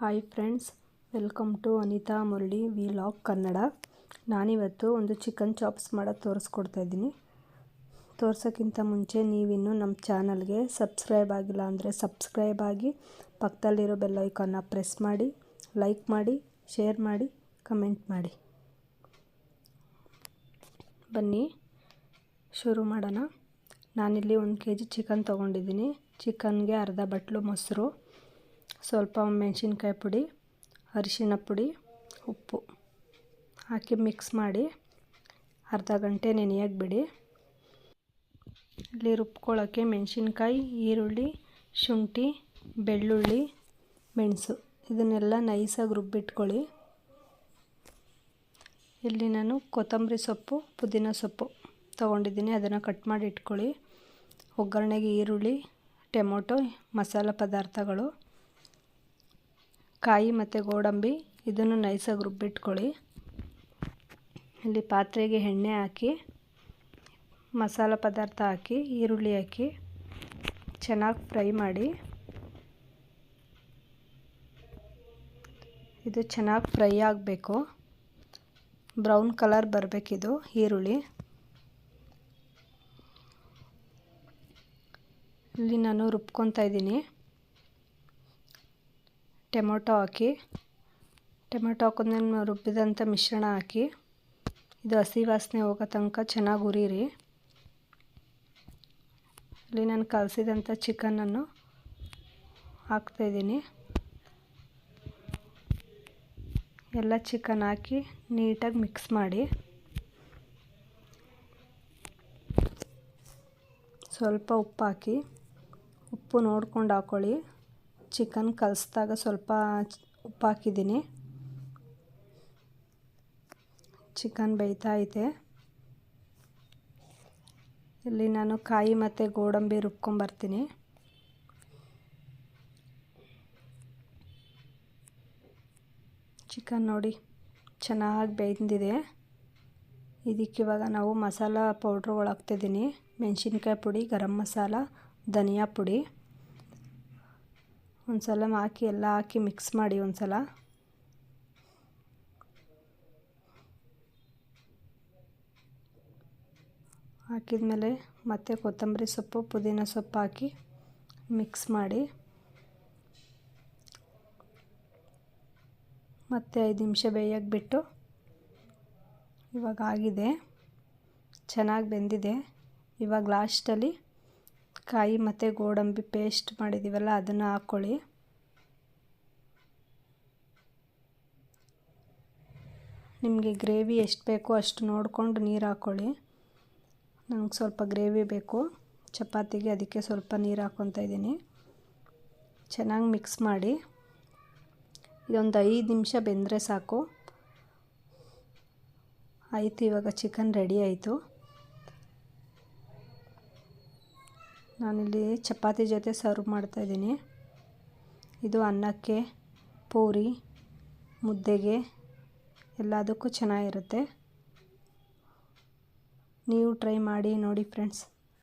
Hi friends welcome to Anitha Murali vlog Kannada ನಾನಿವತ್ತು ಒಂದು chicken chops ಮಾಡೋದು ತೋರಿಸ್ಕೊಡ್ತಾ ಇದ್ದೀನಿ. ತೋರ್ಸೋಕ್ಕಿಂತ ಮುಂಚೆ ನೀವಿನ್ನೂ ನಮ್ಮ ಚಾನಲ್ಗೆ ಸಬ್ಸ್ಕ್ರೈಬ್ ಆಗಿಲ್ಲ ಅಂದರೆ ಸಬ್ಸ್ಕ್ರೈಬ್ ಆಗಿ ಪಕ್ಕದಲ್ಲಿರೋ ಬೆಲ್ ಐಕಾನ್ನ ಪ್ರೆಸ್ ಮಾಡಿ ಲೈಕ್ ಮಾಡಿ ಶೇರ್ ಮಾಡಿ ಕಮೆಂಟ್ ಮಾಡಿ. ಬನ್ನಿ, ಶುರು ಮಾಡೋಣ. ನಾನಿಲ್ಲಿ ಒಂದು ಕೆ ಜಿ ಚಿಕನ್ ತೊಗೊಂಡಿದ್ದೀನಿ. ಚಿಕನ್ಗೆ ಅರ್ಧ ಬಟ್ಲು ಮೊಸರು ಸ್ವಲ್ಪ ಮೆಣಸಿನ್ಕಾಯಿ ಪುಡಿ, ಅರಿಶಿನ ಪುಡಿ, ಉಪ್ಪು ಹಾಕಿ ಮಿಕ್ಸ್ ಮಾಡಿ ಅರ್ಧ ಗಂಟೆ ನೆನೆಯಾಗಿ ಬಿಡಿ ಇಲ್ಲಿ ರುಬ್ಕೊಳ್ಳೋಕ್ಕೆ ಮೆಣಸಿನ್ಕಾಯಿ, ಈರುಳ್ಳಿ, ಶುಂಠಿ, ಬೆಳ್ಳುಳ್ಳಿ, ಮೆಣಸು ಇದನ್ನೆಲ್ಲ ನೈಸಾಗಿ ರುಬ್ಬಿಟ್ಕೊಳ್ಳಿ. ಇಲ್ಲಿ ನಾನು ಕೊತ್ತಂಬರಿ ಸೊಪ್ಪು, ಪುದೀನ ಸೊಪ್ಪು ತೊಗೊಂಡಿದ್ದೀನಿ. ಅದನ್ನು ಕಟ್ ಮಾಡಿ ಇಟ್ಕೊಳ್ಳಿ. ಒಗ್ಗರಣೆಗೆ ಈರುಳ್ಳಿ, ಟೊಮೊಟೊ, ಮಸಾಲೆ ಪದಾರ್ಥಗಳು ಕಾಯಿ ಮತ್ತು ಗೋಡಂಬಿ ಇದನ್ನು ನೈಸಾಗಿ ರುಬ್ಬಿಟ್ಕೊಳ್ಳಿ. ಇಲ್ಲಿ ಪಾತ್ರೆಗೆ ಎಣ್ಣೆ ಹಾಕಿ, ಮಸಾಲ ಪದಾರ್ಥ ಹಾಕಿ, ಈರುಳ್ಳಿ ಹಾಕಿ, ಚೆನ್ನಾಗಿ ಫ್ರೈ ಮಾಡಿ. ಇದು ಚೆನ್ನಾಗಿ ಫ್ರೈ ಆಗಬೇಕು. ಬ್ರೌನ್ ಕಲರ್ ಬರಬೇಕಿದು ಈರುಳ್ಳಿ. ಇಲ್ಲಿ ನಾನು ರುಬ್ಕೊತಾ ಇದ್ದೀನಿ. ಟೊಮೊಟೊ ಹಾಕಿ, ಟೊಮೆಟೊ ಹಾಕಿದ್ಮೇಲೆ ರುಬ್ಬಿದಂಥ ಮಿಶ್ರಣ ಹಾಕಿ, ಇದು ಹಸಿ ವಾಸನೆ ಹೋಗೋ ತನಕ ಚೆನ್ನಾಗಿ ಹುರಿರಿ. ಇಲ್ಲಿ ನಾನು ಕಲಸಿದಂಥ ಚಿಕನನ್ನು ಹಾಕ್ತಾಯಿದ್ದೀನಿ ಎಲ್ಲ ಚಿಕನ್ ಹಾಕಿ ನೀಟಾಗಿ ಮಿಕ್ಸ್ ಮಾಡಿ. ಸ್ವಲ್ಪ ಉಪ್ಪು ಹಾಕಿ, ಉಪ್ಪು ನೋಡ್ಕೊಂಡು ಹಾಕ್ಕೊಳ್ಳಿ ಚಿಕನ್ ಕಲಸಿದಾಗ ಸ್ವಲ್ಪ ಉಪ್ಪು ಹಾಕಿದ್ದೀನಿ ಚಿಕನ್ ಬೇಯ್ತಾ ಐತೆ ಇಲ್ಲಿ ನಾನು ಕಾಯಿ ಮತ್ತು ಗೋಡಂಬಿ ರುಬ್ಕೊಂಬರ್ತೀನಿ. ಚಿಕನ್ ನೋಡಿ ಚೆನ್ನಾಗಿ ಬೇಯ್ದಿದೆ. ಇದಕ್ಕಿವಾಗ ನಾವು ಮಸಾಲ ಪೌಡ್ರುಗಳು ಹಾಕ್ತಿದ್ದೀನಿ ಮೆಣಸಿನ್ಕಾಯಿ ಪುಡಿ, ಗರಂ ಮಸಾಲ, ಧನಿಯಾ ಪುಡಿ. ಒಂದು ಸಲ ಹಾಕಿ, ಎಲ್ಲ ಹಾಕಿ ಮಿಕ್ಸ್ ಮಾಡಿ ಒಂದು ಸಲ ಹಾಕಿದ್ಮೇಲೆ ಮತ್ತೆ ಕೊತ್ತಂಬರಿ ಸೊಪ್ಪು, ಪುದೀನ ಸೊಪ್ಪು ಹಾಕಿ ಮಿಕ್ಸ್ ಮಾಡಿ. ಮತ್ತೆ ಐದು ನಿಮಿಷ ಬೇಯಕ್ಕೆ ಬಿಟ್ಟು ಇವಾಗ ಆಗಿದೆ. ಚೆನ್ನಾಗಿ ಬೆಂದಿದೆ. ಇವಾಗ ಲಾಸ್ಟಲ್ಲಿ ಕಾಯಿ ಮತ್ತು ಗೋಡಂಬಿ ಪೇಸ್ಟ್ ಮಾಡಿದ್ದೀವಲ್ಲ ಅದನ್ನು ಹಾಕ್ಕೊಳ್ಳಿ ನಿಮಗೆ ಗ್ರೇವಿ ಎಷ್ಟು ಬೇಕೋ ಅಷ್ಟು ನೋಡಿಕೊಂಡು ನೀರು ಹಾಕ್ಕೊಳ್ಳಿ ನನಗೆ ಸ್ವಲ್ಪ ಗ್ರೇವಿ ಬೇಕು. ಚಪಾತಿಗೆ ಅದಕ್ಕೆ ಸ್ವಲ್ಪ ನೀರು ಹಾಕ್ಕೊತಾ ಇದ್ದೀನಿ. ಚೆನ್ನಾಗಿ ಮಿಕ್ಸ್ ಮಾಡಿ. ಇದೊಂದು ಐದು ನಿಮಿಷ ಬೆಂದರೆ ಸಾಕು. ಆಯಿತು, ಇವಾಗ ಚಿಕನ್ ರೆಡಿ ಆಯಿತು. ನಾನಿಲ್ಲಿ ಚಪಾತಿ ಜೊತೆ ಸರ್ವ್ ಮಾಡ್ತಾಯಿದ್ದೀನಿ ಇದು ಅನ್ನಕ್ಕೆ, ಪೂರಿ, ಮುದ್ದೆಗೆ ಎಲ್ಲದಕ್ಕೂ ಚೆನ್ನಾಗಿರುತ್ತೆ. ನೀವು ಟ್ರೈ ಮಾಡಿ ನೋಡಿ ಫ್ರೆಂಡ್ಸ್.